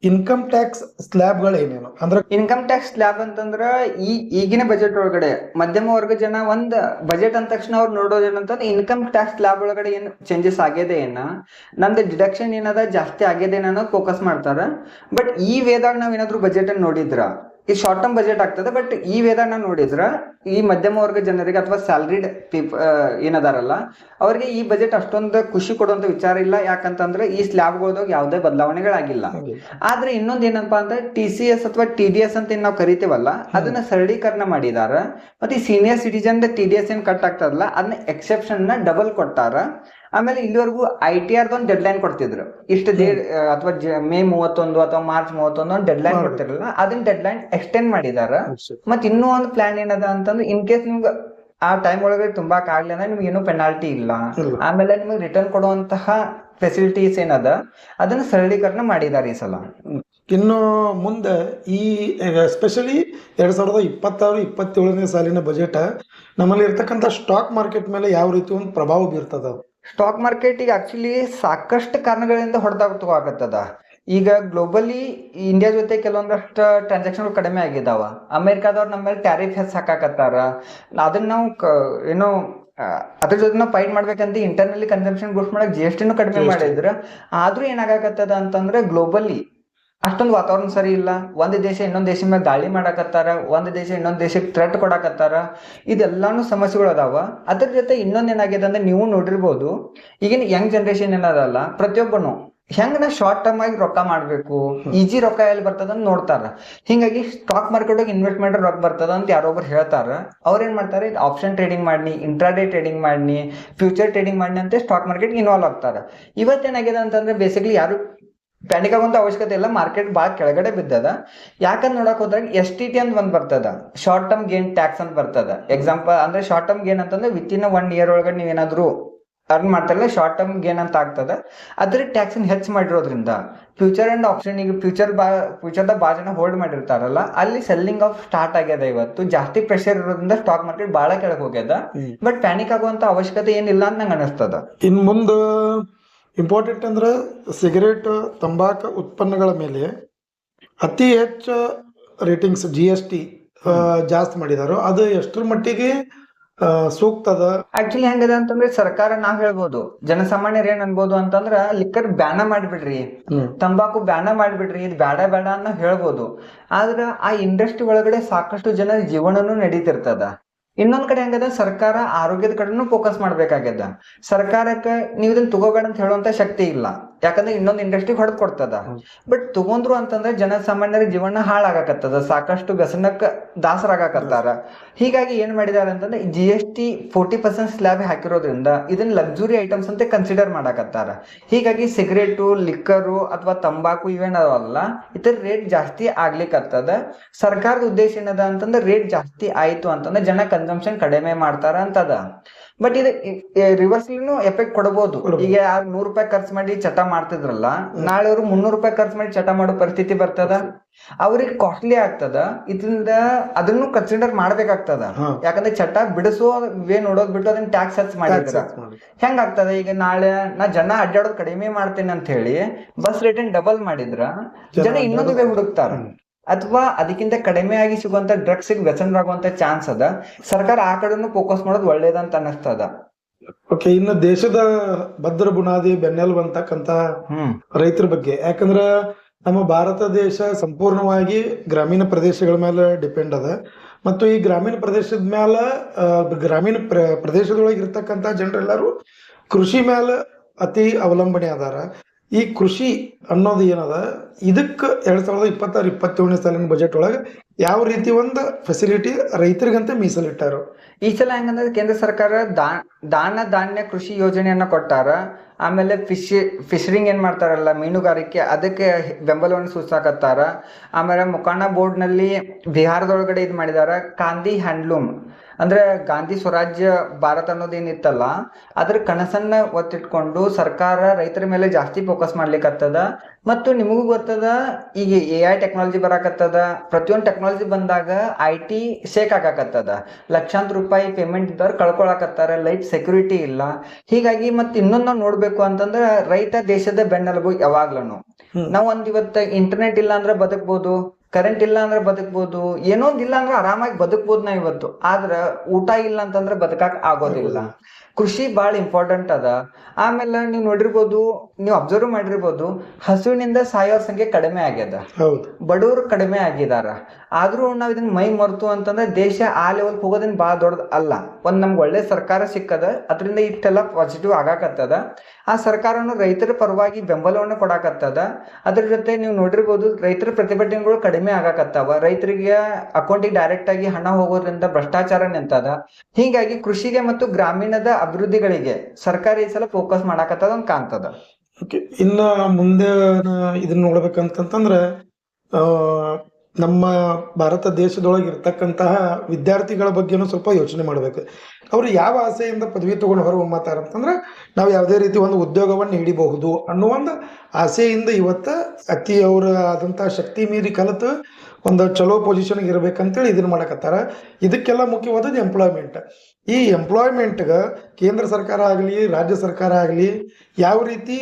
ಇನ್ಕಮ್ ಟ್ಯಾಕ್ಸ್ ಸ್ಲ್ಯಾಬ್ಗಳು ಏನೇನು? ಅಂದ್ರೆ ಇನ್ಕಮ್ ಟ್ಯಾಕ್ಸ್ ಸ್ಲ್ಯಾಬ್ ಅಂತಂದ್ರ ಈ ಈಗಿನ ಬಜೆಟ್ ಒಳಗಡೆ ಮಧ್ಯಮ ವರ್ಗ ಜನ ಒಂದ್ ಬಜೆಟ್ ಅಂದ ತಕ್ಷಣ ಅವ್ರು ನೋಡೋದೇನಂತಂದ್ರೆ ಇನ್ಕಮ್ ಟ್ಯಾಕ್ಸ್ ಸ್ಲ್ಯಾಬ್ ಒಳಗಡೆ ಏನ್ ಚೇಂಜಸ್ ಆಗ್ಯದೆ ಏನ? ನಮ್ದು ಡಿಡಕ್ಷನ್ ಏನದ ಜಾಸ್ತಿ ಆಗ್ಯದೇನೋ ಅನ್ನೋದು ಫೋಕಸ್ ಮಾಡ್ತಾರ. ಬಟ್ ಈ ವೇದಾಗ ನಾವ್ ಏನಾದ್ರು ಬಜೆಟ್ ಅನ್ನ ನೋಡಿದ್ರ? ಈ ಶಾರ್ಟ್ ಟರ್ಮ್ ಬಜೆಟ್ ಆಗ್ತದೆ ಬಟ್ ಈ ವೇದನ ನೋಡಿದ್ರೆ ಈ ಮಧ್ಯಮ ವರ್ಗ ಜನರಿಗೆ ಅಥವಾ ಸ್ಯಾಲ್ರಿಡ್ ಪೀಪ್ ಏನದಾರಲ್ಲ ಅವರಿಗೆ ಈ ಬಜೆಟ್ ಅಷ್ಟೊಂದು ಖುಷಿ ಕೊಡುವಂತ ವಿಚಾರ ಇಲ್ಲ. ಯಾಕಂತಂದ್ರೆ ಈ ಸ್ಲ್ಯಾಬ್ಗಳದಾಗ ಯಾವುದೇ ಬದಲಾವಣೆಗಳಾಗಿಲ್ಲ. ಆದ್ರೆ ಇನ್ನೊಂದ್ ಏನಪ್ಪಾ ಅಂದ್ರೆ ಟಿ ಸಿ ಎಸ್ ಅಥವಾ ಟಿ ಡಿ ಎಸ್ ಅಂತ ಏನ್ ನಾವು ಕರಿತೀವಲ್ಲ ಅದನ್ನ ಸರಳೀಕರಣ ಮಾಡಿದಾರ. ಮತ್ತೆ ಈ senior citizen T D S ಏನ್ ಕಟ್ ಆಗ್ತದಲ್ಲ ಅದನ್ನ ಎಕ್ಸೆಪ್ಷನ್ನ ಡಬಲ್ ಕೊಟ್ಟಾರ. ಆಮೇಲೆ ಇಲ್ಲಿವರೆಗೂ ಐ ಟಿ ಆರ್ ಒಂದು ಡೆಡ್ ಲೈನ್ ಕೊಡ್ತಿದ್ರು ಇಷ್ಟು ಡೇ ಅಥವಾ ಮೇ ಮೂವತ್ತೊಂದು ಅಥವಾ ಮಾರ್ಚ್ ಮೂವತ್ತೊಂದು ಒಂದು ಡೆಡ್ ಲೈನ್ ಕೊಡ್ತಿರಲ್ಲ ಅದನ್ನ ಡೆಡ್ ಲೈನ್ ಎಕ್ಸ್ಟೆಂಡ್ ಮಾಡಿದಾರ ಮತ್ ಇನ್ನೂ ಒಂದು ಪ್ಲಾನ್ ಏನದ ಅಂತಂದ್ರೆ ಇನ್ ಕೇಸ್ ನಿಮ್ಗೆ ಆ ಟೈಮ್ ಒಳಗಡೆ ತುಂಬಾ ಆಗ್ಲಿ ಅಂದ್ರೆ ನಿಮ್ಗೆ ಏನೂ ಪೆನಾಲ್ಟಿ ಇಲ್ಲ. ಇಲ್ಲ. ಆಮೇಲೆ ನಿಮಗೆ ರಿಟರ್ನ್ ಕೊಡುವಂತಹ ಫೆಸಿಲಿಟೀಸ್ ಏನದ ಅದನ್ನ ಸರಳೀಕರಣ ಮಾಡಿದ್ದಾರೆ ಈ ಸಲ. ಇನ್ನು ಮುಂದೆ ಈ ಎಸ್ಪೆಷಲಿ ಎರಡ್ ಸಾವಿರದ ಇಪ್ಪತ್ತಾರು ಇಪ್ಪತ್ತೇಳನೇ ಸಾಲಿನ ಬಜೆಟ್ ನಮ್ಮಲ್ಲಿ ಇರ್ತಕ್ಕಂಥ ಸ್ಟಾಕ್ ಮಾರ್ಕೆಟ್ ಮೇಲೆ ಯಾವ ರೀತಿ ಒಂದು ಪ್ರಭಾವ ಬೀರ್ತದ? ಸ್ಟಾಕ್ ಮಾರ್ಕೆಟಿಗೆ ಆಕ್ಚುಲಿ ಸಾಕಷ್ಟು ಕಾರಣಗಳಿಂದ ಹೊಡೆದಾಗ್ತದ ಈಗ ಗ್ಲೋಬಲಿ ಇಂಡಿಯಾ ಜೊತೆ ಕೆಲವೊಂದಷ್ಟು ಟ್ರಾನ್ಸಾಕ್ಷನ್ ಕಡಿಮೆ ಆಗಿದಾವ. ಅಮೇರಿಕಾದವ್ರು ನಮ್ಮ ಮೇಲೆ ಟ್ಯಾರಿಫ್ ಹೆಸ್ ಹಾಕಾಕತ್ತಾರ. ಅದನ್ನ ನಾವು ಕ- ಏನೋ ಅದ್ರ ಜೊತೆ ನಾವು ಫೈಟ್ ಮಾಡ್ಬೇಕಂತ ಇಂಟರ್ನಲಿ ಕನ್ಸಂಪ್ಷನ್ ಗುಡ್ಸ್ ಮಾಡಕ್ ಜಿ ಎಸ್ ಟಿನೂ ಕಡಿಮೆ. ಮಾಡಿದ್ರ. ಆದ್ರೂ ಏನಾಗಕತ್ತದ ಅಂತಂದ್ರೆ ಗ್ಲೋಬಲಿ ಅಷ್ಟೊಂದು ವಾತಾವರಣ ಸರಿ ಇಲ್ಲ. ಒಂದು ದೇಶ ಇನ್ನೊಂದು ದೇಶದ ಮೇಲೆ ದಾಳಿ ಮಾಡಾಕತ್ತಾರ, ಒಂದು ದೇಶ ಇನ್ನೊಂದು ದೇಶಕ್ಕೆ ಥ್ರೆಟ್ ಕೊಡಾಕತ್ತಾರ. ಇದೆಲ್ಲಾನು ಸಮಸ್ಯೆಗಳು ಅದಾವ. ಅದ್ರ ಜೊತೆ ಇನ್ನೊಂದು ಏನಾಗಿದೆ ಅಂದ್ರೆ ನೀವು ನೋಡಿರ್ಬೋದು, ಈಗಿನ ಯಂಗ್ ಜನರೇಷನ್ ಏನದಲ್ಲ, ಪ್ರತಿಯೊಬ್ಬನು ಹೆಂಗ್ ನಾ ಶಾರ್ಟ್ ಟರ್ಮ್ ಆಗಿ ರೊಕ್ಕ ಮಾಡ್ಬೇಕು ಈಜಿ ರೊಕ್ಕ ಎಲ್ಲಿ ಬರ್ತದ ಅಂತ ನೋಡ್ತಾರ. ಹಿಂಗಾಗಿ ಸ್ಟಾಕ್ ಮಾರ್ಕೆಟ್ ಇನ್ವೆಸ್ಟ್ ಇನ್ವೆಸ್ಟ್ಮೆಂಟ್ ರೊಕ್ಕ ಬರ್ತದ ಅಂತ ಯಾರೊಬ್ರು ಹೇಳ್ತಾರ. ಅವ್ರ ಏನ್ ಮಾಡ್ತಾರೆ ಆಪ್ಷನ್ ಟ್ರೇಡಿಂಗ್ ಮಾಡಿ ಇಂಟ್ರಾಡೇ ಟ್ರೇಡಿಂಗ್ ಮಾಡಿ ಫ್ಯೂಚರ್ ಟ್ರೇಡಿಂಗ್ ಮಾಡಿ ಅಂತ ಸ್ಟಾಕ್ ಮಾರ್ಕೆಟ್ ಇನ್ವಾಲ್ವ್ ಆಗ್ತಾರ. ಇವತ್ತೇನಾಗಿದೆ ಅಂತಂದ್ರೆ ಬೇಸಿಕ್ಲಿ ಯಾರು ಪ್ಯಾನಿಕ್ ಆಗುವಂತ ಅವಶ್ಯಕತೆ ಇಲ್ಲ ಮಾರ್ಕೆಟ್ ಭಾಳ ಕೆಳಗಡೆ ಬಿದ್ದದ. ಯಾಕಂದ್ರೆ ನೋಡಕ್ ಹೋದಾಗ ಎಸ್ ಟಿ ಟಿ ಅಂತ ಒಂದ್ ಬರ್ತದ ಶಾರ್ಟ್ ಟರ್ಮ್ ಗೇನ್ ಟ್ಯಾಕ್ಸ್ ಅಂತ ಬರ್ತದ. ಎಕ್ಸಾಂಪಲ್ ಅಂದ್ರೆ ಶಾರ್ಟ್ ಟರ್ಮ್ ಗೇನ್ ಅಂತಂದ್ರೆ ವಿತ್ ಇನ್ ಒನ್ ಇಯರ್ ಒಳಗಡೆ ನೀವೇನಾದ್ರೂ ಅರ್ನ್ ಮಾಡ್ತಾರಲ್ಲ ಶಾರ್ಟ್ ಟರ್ಮ್ ಗೇನ್ ಅಂತ ಆಗ್ತದ. ಅದ್ರ ಟ್ಯಾಕ್ಸ್ ಹೆಚ್ಚು ಮಾಡಿರೋದ್ರಿಂದ ಫ್ಯೂಚರ್ ಅಂಡ್ ಆಪ್ಷನ್ ಈಗ ಫ್ಯೂಚರ್ ಬಾ ಫ್ಯೂಚರ್ದ ಭಾಳ ಜನ ಹೋಲ್ಡ್ ಮಾಡಿರ್ತಾರಲ್ಲ ಅಲ್ಲಿ ಸೆಲ್ಲಿಂಗ್ ಆಫ್ ಸ್ಟಾರ್ಟ್ ಆಗ್ಯದ ಇವತ್ತು. ಜಾಸ್ತಿ ಪ್ರೆಷರ್ ಇರೋದ್ರಿಂದ ಸ್ಟಾಕ್ ಮಾರ್ಕೆಟ್ ಭಾಳ ಕೆಳಗೆ ಹೋಗ್ಯದ. ಬಟ್ ಪ್ಯಾನಿಕ್ ಆಗುವಂತ ಅವಶ್ಯಕತೆ ಏನಿಲ್ಲ ಅಂತ ನಂಗೆ ಅನಿಸ್ತದ. ಇನ್ ಮುಂದೆ ಇಂಪಾರ್ಟೆಂಟ್ ಅಂದ್ರೆ ಸಿಗರೇಟ್ ತಂಬಾಕು ಉತ್ಪನ್ನಗಳ ಮೇಲೆ ಅತಿ ಹೆಚ್ಚು ರೇಟಿಂಗ್ಸ್ ಜಿ ಎಸ್ ಟಿ ಜಾಸ್ತಿ ಮಾಡಿದಾರೋ. ಅದು ಎಷ್ಟರ ಮಟ್ಟಿಗೆ ಸೂಕ್ತದ? ಆಕ್ಚುಲಿ ಹೆಂಗದ ಅಂತಂದ್ರೆ ಸರ್ಕಾರ ನಾವ್ ಹೇಳ್ಬೋದು. ಜನಸಾಮಾನ್ಯರು ಏನ್ ಅನ್ಬೋದು ಅಂತಂದ್ರ ಲಿಕ್ಕರ್ ಬ್ಯಾನ ಮಾಡ್ಬಿಡ್ರಿ. ತಂಬಾಕು ಬ್ಯಾನ ಮಾಡ್ಬಿಡ್ರಿ. ಇದು ಬೇಡ ಬೇಡ ಅನ್ನೋ ಹೇಳ್ಬೋದು. ಆದ್ರ ಆ ಇಂಡಸ್ಟ್ರಿ ಒಳಗಡೆ ಸಾಕಷ್ಟು ಜನ ಜೀವನನು ನಡೀತಿರ್ತದ. ಇನ್ನೊಂದ್ ಕಡೆ ಹೆಂಗದ? ಸರ್ಕಾರ ಆರೋಗ್ಯದ ಕಡೆನೂ ಫೋಕಸ್ ಮಾಡ್ಬೇಕಾಗ್ಯದ. ಸರ್ಕಾರಕ್ಕೆ ನೀವು ಇದನ್ನ ತಗೋಬೇಡ ಅಂತ ಹೇಳುವಂತ ಶಕ್ತಿ ಇಲ್ಲ. ಯಾಕಂದ್ರೆ ಇನ್ನೊಂದು ಇಂಡಸ್ಟ್ರಿ ಹೊಡೆದ್ ಕೊಡ್ತದ. ಬಟ್ ತಗೊಂಡ್ರು ಅಂತಂದ್ರೆ ಜನಸಾಮಾನ್ಯರ ಜೀವನ ಹಾಳಾಗಕತ್ತದ ಸಾಕಷ್ಟು ವ್ಯಸನಕ್ಕ ದಾಸರಾಗಕತ್ತಾರ. ಹೀಗಾಗಿ ಏನ್ ಮಾಡಿದಾರೆ ಅಂತಂದ್ರೆ G S T forty percent slab ಹಾಕಿರೋದ್ರಿಂದ ಇದನ್ನ ಲಕ್ಸುರಿ ಐಟಮ್ಸ್ ಅಂತ ಕನ್ಸಿಡರ್ ಮಾಡಕತ್ತಾರ. ಹೀಗಾಗಿ ಸಿಗರೇಟು ಲಿಕ್ಕರು ಅಥವಾ ತಂಬಾಕು ಇವೇನ್ ಅದಾವಲ್ಲ ಇತರ ರೇಟ್ ಜಾಸ್ತಿ ಆಗ್ಲಿಕ್ಕತ್ತದ ಸರ್ಕಾರದ ಉದ್ದೇಶ ಏನದ ಅಂತಂದ್ರೆ ರೇಟ್ ಜಾಸ್ತಿ ಆಯ್ತು ಅಂತಂದ್ರೆ ಜನ ಕನ್ಸಂಪ್ಷನ್ ಕಡಿಮೆ ಮಾಡ್ತಾರ ಅಂತದ. ಬಟ್ ಇದು ರಿವರ್ಸ್ಲಿನೂ ಎಫೆಕ್ಟ್ ಕೊಡಬಹುದು ಈಗ ಯಾರು ನೂರ್ ರೂಪಾಯಿ ಖರ್ಚು ಮಾಡಿ ಚಟ ಮಾಡ್ತಿದ್ರಲ್ಲ ನಾಳೆ ಅವರು ಮುನ್ನೂರು ರೂಪಾಯಿ ಖರ್ಚು ಮಾಡಿ ಚಟ ಮಾಡೋ ಪರಿಸ್ಥಿತಿ ಬರ್ತದ? ಅವ್ರಿಗೆ ಕಾಸ್ಟ್ಲಿ ಆಗ್ತದ? ಇದರಿಂದ ಅದನ್ನು ಕನ್ಸಿಡರ್ ಮಾಡ್ಬೇಕಾಗ್ತದ. ಯಾಕಂದ್ರೆ ಚಟ ಬಿಡಿಸೋ ವೇ ನೋಡೋದ್ ಬಿಟ್ಟು ಅದನ್ನ ಟ್ಯಾಕ್ಸ್ ಹಚ್ ಮಾಡಿದ್ರ. ಹೆಂಗಾಗ್ತದ ಮಾಡಿ. ಹೆಂಗ್ ಆಗ್ತದ ಈಗ ನಾಳೆ ನಾ ಜನ ಅಡ್ಡಾಡೋದ್ ಕಡಿಮೆ ಮಾಡ್ತೇನೆ ಅಂತ ಹೇಳಿ ಬಸ್ ರೇಟ್ ಡಬಲ್ ಮಾಡಿದ್ರ ಜನ ಇನ್ನೊಂದು ವೇ ಹುಡುಕ್ತಾರ. ಅಥವಾ ಅದಕ್ಕಿಂತ ಕಡಿಮೆ ಆಗಿ ಸಿಗುವಂತ ಡ್ರಗ್ಸ್ ವ್ಯಸನರಾಗುವಂತ ಚಾನ್ಸ್ ಅದ. ಸರ್ಕಾರ ಆ ಕಡೆನೂ ಫೋಕಸ್ ಮಾಡೋದು ಒಳ್ಳೇದಂತ ಅನ್ನಿಸ್ತದ. ಓಕೆ ಇನ್ನು ದೇಶದ ಭದ್ರ ಬುನಾದಿ ಬೆನ್ನೆಲುಬು ಅಂತಕ್ಕಂತ ಹ್ಮ್. ರೈತರ ಬಗ್ಗೆ. ಯಾಕಂದ್ರ ನಮ್ಮ ಭಾರತ ದೇಶ ಸಂಪೂರ್ಣವಾಗಿ ಗ್ರಾಮೀಣ ಪ್ರದೇಶಗಳ ಮೇಲೆ ಡಿಪೆಂಡ್ ಅದ. ಮತ್ತು ಈ ಗ್ರಾಮೀಣ ಪ್ರದೇಶದ ಮ್ಯಾಲ ಗ್ರಾಮೀಣ ಪ್ರ ಪ್ರದೇಶದೊಳಗೆ ಇರ್ತಕ್ಕಂಥ ಜನರೆಲ್ಲರೂ ಕೃಷಿ ಮ್ಯಾಲ ಅತಿ ಅವಲಂಬನೆ ಅದಾರ. ಈ ಕೃಷಿ ಅನ್ನೋದು ಏನದ? ಇದಕ್ಕೆ ಎರಡ್ ಸಾವಿರದ ಇಪ್ಪತ್ತಾರು, ಇಪ್ಪತ್ತೇಳನೇ ಸಾಲಿನ ಬಜೆಟ್ ಒಳಗೆ ಯಾವ ರೀತಿ ಒಂದು ಫೆಸಿಲಿಟಿ ರೈತರಿಗಂತ ಮೀಸಲಿಟ್ಟಾರ? ಈ ಸಲ ಹೆಂಗಂದ್ರೆ ಕೇಂದ್ರ ಸರ್ಕಾರ ದಾನ ಧಾನ್ಯ ಕೃಷಿ ಯೋಜನೆಯನ್ನ ಕೊಟ್ಟಾರ. ಆಮೇಲೆ ಫಿಶ್ ಫಿಶರಿಂಗ್ ಏನ್ ಮಾಡ್ತಾರಲ್ಲ, ಮೀನುಗಾರಿಕೆ, ಅದಕ್ಕೆ ಬೆಂಬಲವನ್ನು ಸೂಚಿಸಾಕತ್ತಾರ ಆಮೇಲೆ ಮುಖಾಣ ಬೋರ್ಡ್ನಲ್ಲಿ ಬಿಹಾರದೊಳಗಡೆ ಇದು ಮಾಡಿದಾರ, ಕಾಂದಿ ಹ್ಯಾಂಡ್ಲೂಮ್ ಅಂದ್ರೆ ಗಾಂಧಿ ಸ್ವರಾಜ್ಯ ಭಾರತ ಅನ್ನೋದೇನಿತ್ತಲ್ಲ ಅದ್ರ ಕನಸನ್ನ ಒತ್ತಿಟ್ಕೊಂಡು ಸರ್ಕಾರ ರೈತರ ಮೇಲೆ ಜಾಸ್ತಿ ಫೋಕಸ್ ಮಾಡ್ಲಿಕ್ಕತ್ತದ ಮತ್ತು ನಿಮಗೂ ಗೊತ್ತದ ಈಗ ಎ ಐ ಟೆಕ್ನಾಲಜಿ ಬರಾಕತ್ತದ ಪ್ರತಿಯೊಂದು ಟೆಕ್ನಾಲಜಿ ಬಂದಾಗ ಐ ಟಿ ಶೇಕ್ ಆಗಾಕತ್ತದ. ಲಕ್ಷಾಂತರ ರೂಪಾಯಿ ಪೇಮೆಂಟ್ ಇದ್ದವ್ರು ಕಳ್ಕೊಳಕತ್ತಾರ ಲೈಫ್ ಸೆಕ್ಯೂರಿಟಿ ಇಲ್ಲ. ಹೀಗಾಗಿ ಮತ್ತೆ ಇನ್ನೊಂದ್ ನಾವ್ ನೋಡ್ಬೇಕು ಅಂತಂದ್ರ ರೈತ ದೇಶದ ಬೆನ್ನೆಲುಬು ಯಾವಾಗ್ಲೂ. ನಾವ್ ಒಂದ್ ಇವತ್ತ ಇಂಟರ್ನೆಟ್ ಇಲ್ಲ ಅಂದ್ರೆ ಬದುಕ್ಬೋದು. ಕರೆಂಟ್ ಇಲ್ಲ ಅಂದ್ರೆ ಬದುಕ್ಬೋದು, ಏನೋ ಒಂದ್ ಇಲ್ಲ ಅಂದ್ರೆ ಆರಾಮಾಗಿ ಬದುಕ್ಬೋದು ನಾ ಇವತ್ತು. ಆದ್ರ ಊಟ ಇಲ್ಲ ಅಂತಂದ್ರೆ ಬದುಕಾಕ್ ಆಗೋದಿಲ್ಲ. ಕೃಷಿ ಭಾಳ ಇಂಪಾರ್ಟೆಂಟ್ ಅದ. ಆಮೇಲೆ ನೀವು ನೋಡಿರ್ಬೋದು ನೀವು ಅಬ್ಸರ್ವ್ ಮಾಡಿರ್ಬೋದು ಹಸುವಿನಿಂದ ಸಾಯೋರ್ ಸಂಖ್ಯೆ ಕಡಿಮೆ ಆಗ್ಯದ. ಬಡವರು ಕಡಿಮೆ ಆಗಿದಾರ. ಆದ್ರೂ ನಾವ್ ಇದನ್ನ ಮೈ ಮರ್ತು ಅಂತಂದ್ರೆ ದೇಶ ಆ ಲೆವೆಲ್ ಹೋಗೋದನ್ನ ಭಾಳ ದೊಡ್ಡದ್ ಅಲ್ಲ. ಒಂದ್ ನಮ್ಗೆ ಒಳ್ಳೆ ಸರ್ಕಾರ ಸಿಕ್ಕದ ಅದರಿಂದ ಇಷ್ಟೆಲ್ಲ ಪಾಸಿಟಿವ್ ಆಗಾಕತ್ತದ. ಆ ಸರ್ಕಾರನು ರೈತರ ಪರವಾಗಿ ಬೆಂಬಲವನ್ನು ಕೊಡಾಕತ್ತದ. ಅದ್ರ ಜೊತೆ ನೀವು ನೋಡಿರ್ಬೋದು ರೈತರ ಪ್ರತಿಭಟನೆಗಳು ಕಡಿಮೆ ಆಗಾಕತ್ತಾವ. ರೈತರಿಗೆ ಅಕೌಂಟಿಗೆ ಡೈರೆಕ್ಟ್ ಆಗಿ ಹಣ ಹೋಗೋದ್ರಿಂದ ಭ್ರಷ್ಟಾಚಾರ ನಿಂತದ. ಹೀಗಾಗಿ ಕೃಷಿಗೆ ಮತ್ತು ಗ್ರಾಮೀಣದ ಅಭಿವೃದ್ಧಿಗಳಿಗೆ ಸರ್ಕಾರ ಈ ಸಲ ಫೋಕಸ್ ಮಾಡಾಕತ್ತದ ಅಂತ ಕಾಣ್ತದ. ಓಕೆ ಇನ್ನ ಮುಂದೆ ಇದನ್ನ ನೋಡ್ಬೇಕಂತಂದ್ರೆ ನಮ್ಮ ಭಾರತ ದೇಶದೊಳಗೆ ಇರ್ತಕ್ಕಂತಹ ವಿದ್ಯಾರ್ಥಿಗಳ ಬಗ್ಗೆನೂ ಸ್ವಲ್ಪ ಯೋಚನೆ ಮಾಡ್ಬೇಕು. ಅವ್ರು ಯಾವ ಆಸೆಯಿಂದ ಪದವಿ ತಗೊಂಡು ಹೊರ ಹೊಮ್ಮತ್ತಾರ ಅಂತಂದ್ರೆ, ನಾವು ಯಾವುದೇ ರೀತಿ ಒಂದು ಉದ್ಯೋಗವನ್ನು ಹಿಡಿಬಹುದು ಅನ್ನೋ ಒಂದು ಆಸೆಯಿಂದ ಇವತ್ತ ಅತಿ ಅವರ ಆದಂತಹ ಶಕ್ತಿ ಮೀರಿ ಕಲಿತು ಒಂದು ಚಲೋ ಪೊಸಿಷನ್ಗೆ ಇರಬೇಕಂತೇಳಿ ಇದನ್ನ ಮಾಡಕತ್ತಾರ. ಇದಕ್ಕೆಲ್ಲ ಮುಖ್ಯವಾದದ್ದು ಎಂಪ್ಲಾಯ್ಮೆಂಟ್ ಈ ಎಂಪ್ಲಾಯ್ಮೆಂಟ್ಗೆ ಕೇಂದ್ರ ಸರ್ಕಾರ ಆಗಲಿ, ರಾಜ್ಯ ಸರ್ಕಾರ ಆಗಲಿ ಯಾವ ರೀತಿ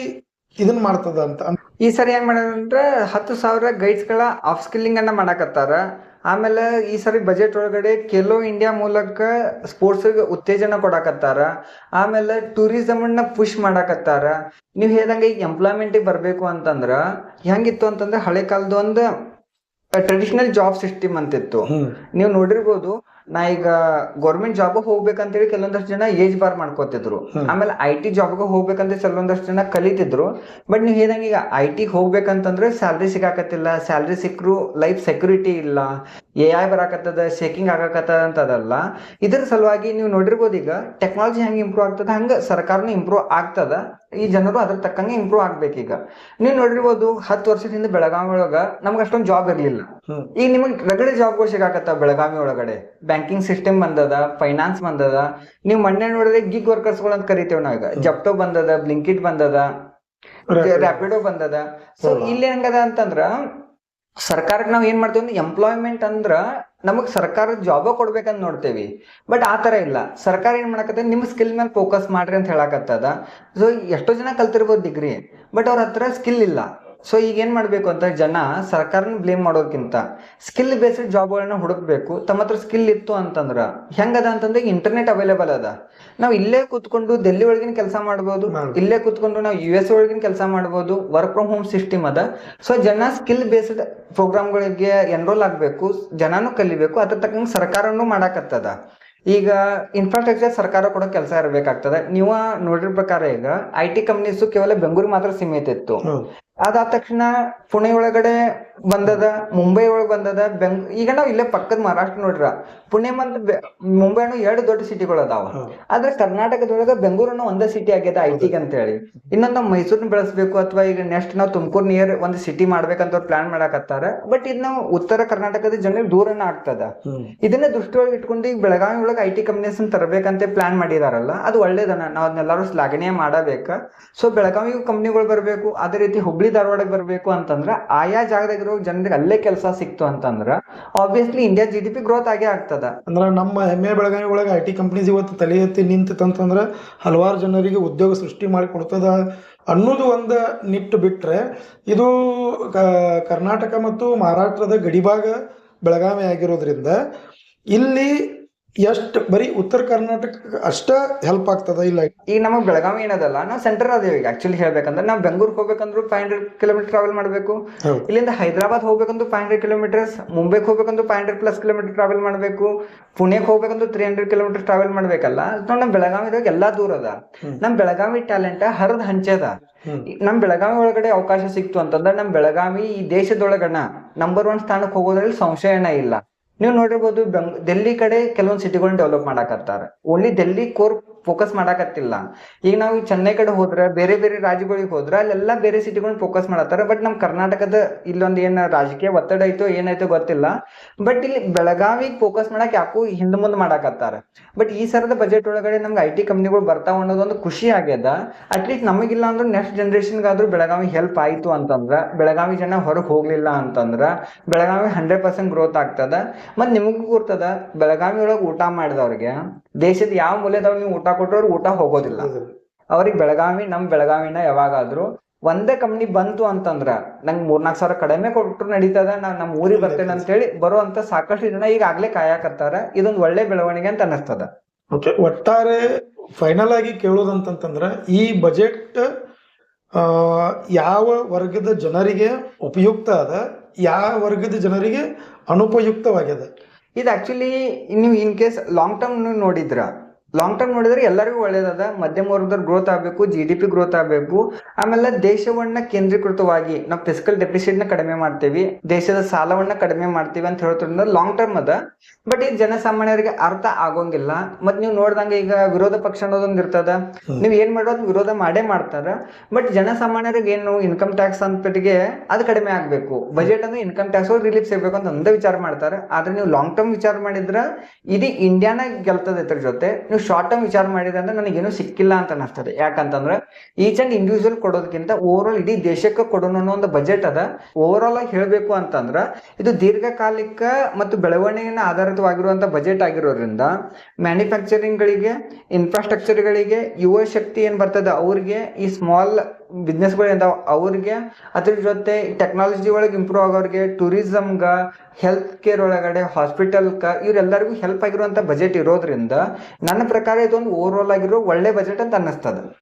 ಇದನ್ನ ಮಾಡ್ತದ ಅಂತ ಈ ಸರಿ ಏನ್ ಮಾಡ್ಯಾರಂದ್ರ ಹತ್ತು ಸಾವಿರ ಗೈಡ್ಸ್ಗಳ ಆಫ್ ಸ್ಕಿಲ್ಲಿಂಗ್ ಅನ್ನ ಮಾಡಕತ್ತಾರ. ಆಮೇಲೆ ಈ ಸರಿ ಬಜೆಟ್ ಒಳಗಡೆ ಕೆಲೋ ಇಂಡಿಯಾ ಮೂಲಕ ಸ್ಪೋರ್ಟ್ಸ್ ಉತ್ತೇಜನ ಕೊಡಾಕತ್ತಾರ. ಆಮೇಲೆ ಟೂರಿಸಂ ಅನ್ನ ಪುಷ್ ಮಾಡಾಕತ್ತಾರ. ನೀವು ಹೇಳ್ದಂಗೆ ಈಗ ಎಂಪ್ಲಾಯ್ಮೆಂಟಿಗೆ ಬರಬೇಕು ಅಂತಂದ್ರೆ ಹೆಂಗಿತ್ತು ಅಂತಂದ್ರೆ ಹಳೆ ಕಾಲದ ಒಂದು ಟ್ರೆಡಿಷನಲ್ ಜಾಬ್ ಸಿಸ್ಟಮ್ ಅಂತಿತ್ತು. ನೀವು ನೋಡಿರ್ಬೋದು ನಾ ಈಗ ಗೌರ್ಮೆಂಟ್ ಜಾಬ್ ಹೋಗ್ಬೇಕಂತೇಳಿ ಕೆಲವೊಂದಷ್ಟು ಜನ ಏಜ್ ಬಾರ್ ಮಾಡ್ಕೋತಿದ್ರು. ಆಮೇಲೆ ಐ ಟಿ ಜಾಬ್ಗೆ ಹೋಗ್ಬೇಕಂತ ಕೆಲವೊಂದಷ್ಟು ಜನ ಕಲಿತಿದ್ರು. ಬಟ್ ನೀವು ಹೇಳ್ದಂಗೆ ಈಗ ಐ ಟಿ ಹೋಗ್ಬೇಕಂತಂದ್ರೆ ಸ್ಯಾಲ್ರಿ ಸಿಗಾಕತ್ತಿಲ್ಲ. ಸ್ಯಾಲ್ರಿ ಸಿಕ್ಕರು ಲೈಫ್ ಸೆಕ್ಯೂರಿಟಿ ಇಲ್ಲ. ಎ ಐ ಬರಾಕತ್ತದ ಶೇಕಿಂಗ್ ಆಗಾಕತ್ತದ ಅಂತದಲ್ಲ. ಇದ್ರ ಸಲುವಾಗಿ ನೀವು ನೋಡಿರ್ಬೋದು ಈಗ ಟೆಕ್ನಾಲಜಿ ಹೆಂಗೆ ಇಂಪ್ರೂವ್ ಆಗ್ತದ ಹಂಗೆ ಸರ್ಕಾರನೂ ಇಂಪ್ರೂವ್ ಆಗ್ತದ. ಈ ಜನರು ಅದ್ರ ತಕ್ಕಂಗೆ ಇಂಪ್ರೂವ್ ಆಗ್ಬೇಕೀಗ. ನೀವು ನೋಡಿರ್ಬೋದು ಹತ್ತು ವರ್ಷದಿಂದ ಬೆಳಗಾವಿ ಒಳಗ ನಮ್ಗೆ ಅಷ್ಟೊಂದು ಜಾಬ್ ಇರಲಿಲ್ಲ. ಈಗ ನಿಮಗೆ ರಗಡೆ ಜಾಬ್ ಸಿಗಾಕತ್ತ ಬೆಳಗಾವಿ ಒಳಗಡೆ? ಬ್ಯಾಂಕಿಂಗ್ ಸಿಸ್ಟಮ್ ಬಂದದ ಫೈನಾನ್ಸ್ ಬಂದದ. ನೀವು ಮೊನ್ನೆ ನೋಡಿದ್ರೆ ಗಿಗ್ ವರ್ಕರ್ಸ್ಗಳು ಅಂತ ಕರಿತೇವೆ ನಾವೀಗ. ಜಪ್ಟೋ ಬಂದದ ಬ್ಲಿಂಕಿಟ್ ಬಂದದ. ರ್ಯಾಪಿಡೋ ಬಂದದ. ಸೊ? ಇಲ್ಲಿ ಹೆಂಗದ ಅಂತಂದ್ರ ಸರ್ಕಾರಕ್ಕೆ ನಾವ್ ಏನ್ ಮಾಡ್ತೇವೆ ಅಂದ್ರೆ ಎಂಪ್ಲಾಯ್ಮೆಂಟ್ ಅಂದ್ರ ನಮಗ್ ಸರ್ಕಾರ ಜಾಬ್ ಕೊಡ್ಬೇಕಂತ ನೋಡ್ತೇವಿ. ಬಟ್ ಆ ತರ ಇಲ್ಲ. ಸರ್ಕಾರ ಏನ್ ಮಾಡಕತ್ತ ನಿಮ್ ಸ್ಕಿಲ್ ಮೇಲೆ ಫೋಕಸ್ ಮಾಡ್ರಿ ಅಂತ ಹೇಳಕತ್ತದ. ಸೊ ಎಷ್ಟೋ ಜನ ಕಲ್ತಿರ್ಬೋದು ಡಿಗ್ರಿ ಬಟ್ ಅವ್ರ ಹತ್ರ ಸ್ಕಿಲ್ ಇಲ್ಲ. ಸೊ ಈಗ ಏನ್ ಮಾಡ್ಬೇಕು ಅಂತ ಜನ ಸರ್ಕಾರನ ಬ್ಲೇಮ್ ಮಾಡೋದಕ್ಕಿಂತ ಸ್ಕಿಲ್ ಬೇಸ್ಡ್ ಜಾಬ್ಗಳನ್ನ ಹುಡುಕ್ಬೇಕು. ತಮ್ಮ ಹತ್ರ ಸ್ಕಿಲ್ ಇತ್ತು ಅಂತಂದ್ರ ಹೆಂಗದ ಅಂತಂದ್ರೆ ಇಂಟರ್ನೆಟ್ ಅವೈಲೇಬಲ್ ಅದ. ನಾವು ಇಲ್ಲೇ ಕೂತ್ಕೊಂಡು ದೆಲ್ಲಿ ಒಳಗಿನ ಕೆಲಸ ಮಾಡ್ಬೋದು. ಇಲ್ಲೇ ಕೂತ್ಕೊಂಡು ನಾವು ಯು ಎಸ್ ಒಳಗಿನ ಕೆಲಸ ಮಾಡ್ಬೋದು ವರ್ಕ್ ಫ್ರಮ್ ಹೋಮ್ ಸಿಸ್ಟಮ್ ಅದ. ಸೊ ಜನ ಸ್ಕಿಲ್ ಬೇಸ್ಡ್ ಪ್ರೋಗ್ರಾಮ್ಗಳಿಗೆ ಎನ್ರೋಲ್ ಆಗಬೇಕು ಜನಾನು ಕಲಿಬೇಕು ಅದ್ರ ತಕ್ಕಂಗೆ ಸರ್ಕಾರನು ಮಾಡಾಕತ್ತದ. ಈಗ ಇನ್ಫ್ರಾಸ್ಟ್ರಕ್ಚರ್ ಸರ್ಕಾರ ಕೂಡ ಕೆಲಸ ಇರಬೇಕಾಗ್ತದೆ. ನೀವು ನೋಡಿರೋ ಪ್ರಕಾರ ಈಗ ಐ ಟಿ ಕಂಪ್ನೀಸು ಕೇವಲ ಬೆಂಗಳೂರು ಮಾತ್ರ ಸೀಮಿತ ಇತ್ತು. ಅದಾದ ತಕ್ಷಣ ಪುಣೆ ಒಳಗಡೆ ಬಂದದ ಮುಂಬೈ ಒಳಗೆ ಬಂದದ ಬೆಂಗ್ ಈಗ ನಾವು ಇಲ್ಲೇ ಪಕ್ಕದ ಮಹಾರಾಷ್ಟ್ರ ನೋಡ್ರ. ಪುಣೆ ಮತ್ತ ಮುಂಬೈನು ಎರಡು ದೊಡ್ಡ ಸಿಟಿಗಳು ಅದಾವ. ಆದ್ರ ಕರ್ನಾಟಕದೊಳಗ ಬೆಂಗಳೂರನ್ನು ಒಂದ ಸಿಟಿ ಆಗ್ಯದ ಐಟಿ ಟಿಗೆ ಅಂತ ಹೇಳಿ ಇನ್ನೊಂದು ನಾವು ಮೈಸೂರ್ನ ಬೆಳೆಸ್ಬೇಕು ಅಥವಾ ಈಗ ನೆಕ್ಸ್ಟ್ ನಾವು ತುಮಕೂರು ನಿಯರ್ ಒಂದು ಸಿಟಿ ಮಾಡ್ಬೇಕಂತ ಪ್ಲಾನ್ ಮಾಡಕತ್ತಾರ. ಬಟ್ ಇದು ನಾವು ಉತ್ತರ ಕರ್ನಾಟಕದ ಜನರಿಗೆ ದೂರನ ಆಗ್ತದ. ಇದನ್ನ ದೃಷ್ಟಿಯೊಳಗೆ ಇಟ್ಕೊಂಡು ಈಗ ಬೆಳಗಾವಿ ಒಳಗ ಐ ಟಿ ಕಂಪ್ನೀಸ್ ತರಬೇಕಂತ ಪ್ಲಾನ್ ಮಾಡಿದಾರಲ್ಲ ಅದು ಒಳ್ಳೇದನ್ನ ನಾವ್ ಅದನ್ನೆಲ್ಲರೂ ಶ್ಲಾಘನೀಯ ಮಾಡಬೇಕ. ಸೊ ಬೆಳಗಾವಿಗೂ ಕಂಪ್ನಿಗಳು ಬರಬೇಕು ಅದೇ ರೀತಿ ಹುಬ್ಳಿ ಧಾರವಾಡಕ್ಕೆ ಬರಬೇಕು ಅಂತಂದ್ರ ಆಯಾ ಜಾಗದಾಗಿರೋ ಜನರಿಗೆ ಅಲ್ಲೇ ಕೆಲಸ ಸಿಕ್ತು ಅಂತಂದ್ರೆ obviously India G D P growth ಆಗೇ ಆಗ್ತದ. ಅಂದ್ರೆ ನಮ್ಮ ಹೆಮ್ಮೆ ಬೆಳಗಾವಿ ಒಳಗೆ ಐ ಟಿ ಕಂಪ್ನೀಸ್ ಇವತ್ತು ತಲೆ ಎತ್ತಿ ನಿಂತಿತ್ತಂತಂದ್ರೆ ಹಲವಾರು ಜನರಿಗೆ ಉದ್ಯೋಗ ಸೃಷ್ಟಿ ಮಾಡಿ ಕೊಡ್ತದ ಅನ್ನೋದು ಒಂದು ನಿಟ್ಟು ಬಿಟ್ರೆ, ಇದು ಕರ್ನಾಟಕ ಮತ್ತು ಮಹಾರಾಷ್ಟ್ರದ ಗಡಿಭಾಗ ಬೆಳಗಾವಿ ಆಗಿರೋದ್ರಿಂದ, ಇಲ್ಲಿ ಎಷ್ಟು ಬರೀ ಉತ್ತರ ಕರ್ನಾಟಕ ಅಷ್ಟ ಹೆಲ್ಪ್ ಆಗ್ತದ ಇಲ್ಲ? ಈಗ ನಮಗೆ ಬೆಳಗಾವಿ ಏನದಲ್ಲ ನಾವು ಸೆಂಟರ್ ಅದೇವಿ ಈಗ ಆಕ್ಚುಲಿ ಹೇಳ್ಬೇಕಂದ್ರೆ ನಾವು ಬೆಂಗಳೂರಿಗೆ ಹೋಗ್ಬೇಕಂದ್ರೂ ಫೈವ್ ಹಂಡ್ರೆಡ್ ಕಿಲೋಮೀಟರ್ ಟ್ರಾವೆಲ್ ಮಾಡಬೇಕು. ಇಲ್ಲಿಂದ ಹೈದರಾಬಾದ್ ಹೋಗ್ಬೇಕಂದ್ರೂ ಫೈವ್ ಹಂಡ್ರೆಡ್ ಕಿಲೋಮೀಟರ್ಸ್ ಮುಂಬೈಗೆ ಹೋಗ್ಬೇಕಂದ್ರೂ five hundred plus kilometre travel ಮಾಡಬೇಕು. ಪುಣೆಗೆ ಹೋಗ್ಬೇಕಂದ್ರೂ ತ್ರೀ ಹಂಡ್ರೆಡ್ ಕಿಲೋಮೀಟರ್ ಟ್ರಾವೆಲ್ ಮಾಡಬೇಕಲ್ಲ ನೋಡಿ ನಮ್ಮ ಬೆಳಗಾವಿದಾಗ ಎಲ್ಲಾ ದೂರ ಅದ. ನಮ್ಮ ಬೆಳಗಾವಿ ಟ್ಯಾಲೆಂಟ್ ಹರಿದ್ ಹಂಚದ ನಮ್ಮ ನಮ್ ಬೆಳಗಾವಿ ಒಳಗಡೆ ಅವಕಾಶ ಸಿಕ್ತು ಅಂತಂದ್ರೆ ನಮ್ ಬೆಳಗಾವಿ ಈ ದೇಶದೊಳಗಣ ನಂಬರ್ ಒನ್ ಸ್ಥಾನಕ್ಕೆ ಹೋಗೋದ್ರಲ್ಲಿ ಸಂಶಯನ ಇಲ್ಲ. ನೀವು ನೋಡಿರ್ಬೋದು ಬೆಂಗ್ ಡೆಲ್ಲಿ ಕಡೆ ಕೆಲವೊಂದು ಸಿಟಿಗಳನ್ನ ಡೆವಲಪ್ ಮಾಡಾಕತ್ತಾರ ಓನ್ಲಿ ಡೆಲ್ಲಿ ಕೋರ್ ಫೋಕಸ್ ಮಾಡಾಕತ್ತಿಲ್ಲ. ಈಗ ನಾವು ಚೆನ್ನೈ ಕಡೆ ಹೋದ್ರೆ, ಬೇರೆ ಬೇರೆ ರಾಜ್ಯಗಳಿಗೆ ಹೋದ್ರೆ, ಅಲ್ಲೆಲ್ಲ ಬೇರೆ ಸಿಟಿಗಳನ್ನ ಫೋಕಸ್ ಮಾಡತ್ತಾರ. ಬಟ್ ನಮ್ ಕರ್ನಾಟಕದ ಇಲ್ಲೊಂದ್ ಏನ್ ರಾಜಕೀಯ ಒತ್ತಡ ಐತೋ ಏನಾಯ್ತೋ ಗೊತ್ತಿಲ್ಲ. ಬಟ್ ಇಲ್ಲಿ ಬೆಳಗಾವಿಗೆ ಫೋಕಸ್ ಮಾಡಕ್ ಯಾಕೋ ಹಿಂದ್ ಮುಂದೆ ಮಾಡಾಕತ್ತಾರ. ಬಟ್ ಈ ಸರದ ಬಜೆಟ್ ಒಳಗಡೆ ನಮ್ಗೆ ಐ ಟಿ ಕಂಪ್ನಿಗಳು ಬರ್ತಾವ ಅನ್ನೋದೊಂದು ಖುಷಿ ಆಗ್ಯದ. ಅಟ್ಲೀಸ್ಟ್ ನಮಗಿಲ್ಲ ಅಂದ್ರೆ ನೆಕ್ಸ್ಟ್ ಜನರೇಷನ್ಗಾದ್ರೂ ಬೆಳಗಾವಿ ಹೆಲ್ಪ್ ಆಯ್ತು ಅಂತಂದ್ರ, ಬೆಳಗಾವಿ ಜನ ಹೊರಗೆ ಹೋಗ್ಲಿಲ್ಲ ಅಂತಂದ್ರ, ಬೆಳಗಾವಿ ಹಂಡ್ರೆಡ್ ಪರ್ಸೆಂಟ್ ಗ್ರೋತ್ ಆಗ್ತದ. ಮತ್ ನಿಮಗೂ ಕೂರ್ತದ ಬೆಳಗಾವಿ ಒಳಗೆ ಊಟ ಮಾಡಿದವ್ರಿಗೆ, ದೇಶದ ಯಾವ ಮೂಲೆದವ್ರು ನೀವು ಊಟ ಕೊಟ್ಟರು ಅವ್ರು ಊಟ ಹೋಗೋದಿಲ್ಲ. ಅವ್ರಿಗೆ ಬೆಳಗಾವಿ ನಮ್ ಬೆಳಗಾವಿನ ಯಾವಾಗಾದ್ರೂ ಒಂದೇ ಕಂಪ್ನಿ ಬಂತು ಅಂತಂದ್ರ ನಂಗೆ ಮೂರ್ನಾಲ್ಕು ಸಾವಿರ ಕಡಿಮೆ ಕೊಟ್ಟರು ನಡೀತದ ನಾ ನಮ್ಮ ಊರಿಗೆ ಬರ್ತೇನೆ ಅಂತ ಹೇಳಿ ಬರುವಂತ ಸಾಕಷ್ಟು ಜನ ಈಗಾಗ್ಲೇ ಕಾಯಕತ್ತಾರ. ಇದೊಂದು ಒಳ್ಳೆ ಬೆಳವಣಿಗೆ ಅಂತ ಅನಿಸ್ತದ ಓಕೆ ಒಟ್ಟಾರೆ ಫೈನಲ್ ಆಗಿ ಕೇಳೋದಂತಂತಂದ್ರ ಈ ಬಜೆಟ್ ಯಾವ ವರ್ಗದ ಜನರಿಗೆ ಉಪಯುಕ್ತ ಅದ ಯಾವ ವರ್ಗದ ಜನರಿಗೆ ಅನುಪಯುಕ್ತವಾಗಿದೆ ಇದು ಆಕ್ಚುಲಿ ನೀವು ಇನ್ ಕೇಸ್ ಲಾಂಗ್ ಟರ್ಮ್ ನೋಡಿದ್ರ ಲಾಂಗ್ ಟರ್ಮ್ ನೋಡಿದ್ರೆ ಎಲ್ಲರಿಗೂ ಒಳ್ಳೇದದ. ಮಧ್ಯಮ ವರ್ಗದವ್ರು ಗ್ರೋತ್ ಆಗಬೇಕು ಜಿ ಡಿ ಪಿ ಗ್ರೋತ್ ಆಗಬೇಕು. ಆಮೇಲೆ ದೇಶವನ್ನ ಕೇಂದ್ರೀಕೃತವಾಗಿ ನಾವು ಫಿಸಿಕಲ್ನ ಕಡಿಮೆ ಮಾಡ್ತೀವಿ. ದೇಶದ ಸಾಲವನ್ನ ಕಡಿಮೆ ಮಾಡ್ತೀವಿ ಅಂತ ಹೇಳೋದ್ರಿಂದ ಲಾಂಗ್ ಟರ್ಮ್ ಅದ. ಬಟ್ ಈ ಜನಸಾಮಾನ್ಯರಿಗೆ ಅರ್ಥ ಆಗೋಂಗಿಲ್ಲ. ಮತ್ ನೀವು ನೋಡ್ದಂಗೆ ಈಗ ವಿರೋಧ ಪಕ್ಷ ಅನ್ನೋದೊಂದು ಇರ್ತದ. ನೀವು ಏನ್ ಮಾಡೋದು ವಿರೋಧ ಮಾಡೇ ಮಾಡ್ತಾರ. ಬಟ್ ಜನಸಾಮಾನ್ಯರಿಗೆ ಏನು ಇನ್ಕಮ್ ಟ್ಯಾಕ್ಸ್ ಅಂದ್ಬಿಟ್ಟಿಗೆ ಅದು ಕಡಿಮೆ ಆಗ್ಬೇಕು. ಬಜೆಟ್ ಅಂದ್ರೆ ಇನ್ಕಮ್ ಟ್ಯಾಕ್ಸ್ ರಿಲೀಫ್ ಸಿಗ್ಬೇಕು ಅಂತ ಒಂದೇ ವಿಚಾರ ಮಾಡ್ತಾರೆ. ಆದ್ರೆ ನೀವು ಲಾಂಗ್ ಟರ್ಮ್ ವಿಚಾರ ಮಾಡಿದ್ರ ಇಡೀ ಇಂಡಿಯಾನ ಗೆಲ್ತದ ಇದ್ರ ಜೊತೆ. ನೀವು ಶಾರ್ಟ್ ಟರ್ಮ್ ವಿಚಾರ ಮಾಡಿದೆ ಅಂದ್ರೆ ನನಗೇನು ಸಿಕ್ಕಿಲ್ಲ ಅಂತ ಅನಿಸ್ತದೆ ಯಾಕಂತಂದ್ರೆ ಈಚ್ ಅಂಡ್ ಇಂಡಿವಿಜುವಲ್ ಕೊಡೋದಕ್ಕಿಂತ ಓವರ್ ಆಲ್ ಇಡೀ ದೇಶಕ್ಕೆ ಕೊಡೋಣ ಅನ್ನೋ ಒಂದು ಬಜೆಟ್ ಅದ. ಓವರ್ ಆಲ್ ಆಗಿ ಹೇಳಬೇಕು ಅಂತಂದ್ರ ಇದು ದೀರ್ಘಕಾಲಿಕ ಮತ್ತು ಬೆಳವಣಿಗೆನ ಆಧಾರಿತವಾಗಿರುವಂತ ಬಜೆಟ್ ಆಗಿರೋದ್ರಿಂದ ಮ್ಯಾನುಫ್ಯಾಕ್ಚರಿಂಗ್ ಗಳಿಗೆ ಇನ್ಫ್ರಾಸ್ಟ್ರಕ್ಚರ್ ಗಳಿಗೆ, ಯುವ ಶಕ್ತಿ ಏನ್ ಬರ್ತದೆ ಅವ್ರಿಗೆ ಈ ಸ್ಮಾಲ್ ಬಿಸ್ನೆಸ್ಗಳು ಏನಿದಾವ ಅವ್ರಿಗೆ ಅದ್ರ ಜೊತೆ ಟೆಕ್ನಾಲಜಿ ಒಳಗೆ ಇಂಪ್ರೂವ್ ಆಗೋರಿಗೆ ಟೂರಿಸಮ್ಗ ಹೆಲ್ತ್ ಕೇರ್ ಒಳಗಡೆ ಹಾಸ್ಪಿಟಲ್ಕ ಇವ್ರೆಲ್ಲರಿಗೂ ಹೆಲ್ಪ್ ಆಗಿರುವಂತ ಬಜೆಟ್ ಇರೋದ್ರಿಂದ ನನ್ನ ಪ್ರಕಾರ ಇದೊಂದು ಓವರ್ ಆಲ್ ಆಗಿರೋ ಒಳ್ಳೆ ಬಜೆಟ್ ಅಂತ ಅನ್ನಿಸ್ತದ.